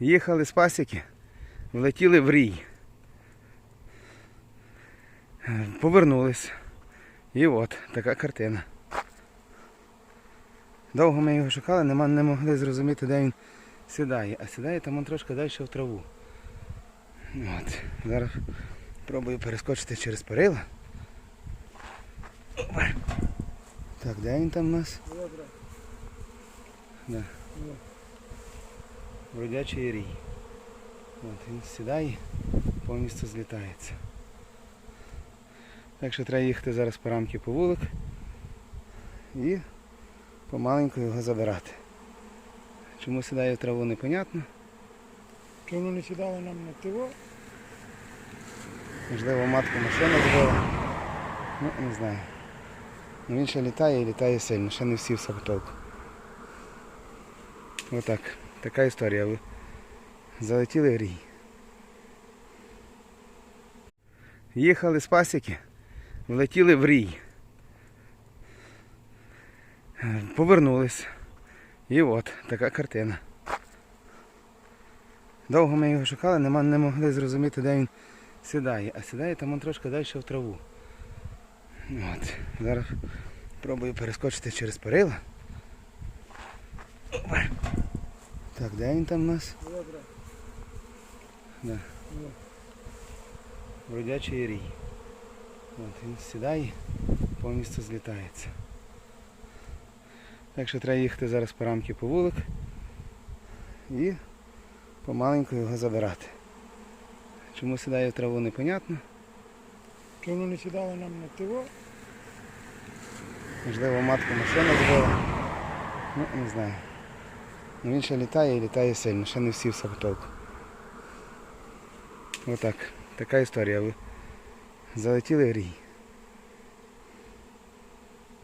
Їхали з пасіки, влетіли в рій. Повернулись. І от така картина. Довго ми його шукали, не могли зрозуміти, де він сідає. А сідає там он трошки далі в траву. От. Зараз пробую перескочити через перила. Так, де він там у нас? Добре. Да. Бродячий рій. От, він сідає, повністю злітається. Так що треба їхати зараз по рамки по вулик і помаленьку його забирати. Чому сідає в траву, непонятно. Чому не сідали нам на тиво? Можливо, матку машина збила. Ну, не знаю. Ну, він ще літає і літає сильно, ще не всі в потолку. Отак. Така історія. Залетіли в рій. Їхали з пасіки, влетіли в рій. Повернулись. І от така картина. Довго ми його шукали, не могли зрозуміти, де він сідає. А сідає там он трошки далі в траву. От. Зараз пробую перескочити через перила. Опа. Так, де він там у нас? Да. Бродячий рій. От, він сідає, повністю злітається. Так що треба їхати зараз по рамки по вулик і помаленьку його забирати. Чому сідає в траву, непонятно. Чому не сідали нам на тиво? Можливо, матку машина збила. Ну, не знаю. Він ще літає і літає сильно, ще не всі в потолку. Отак. Така історія. Ви залетіли в рій.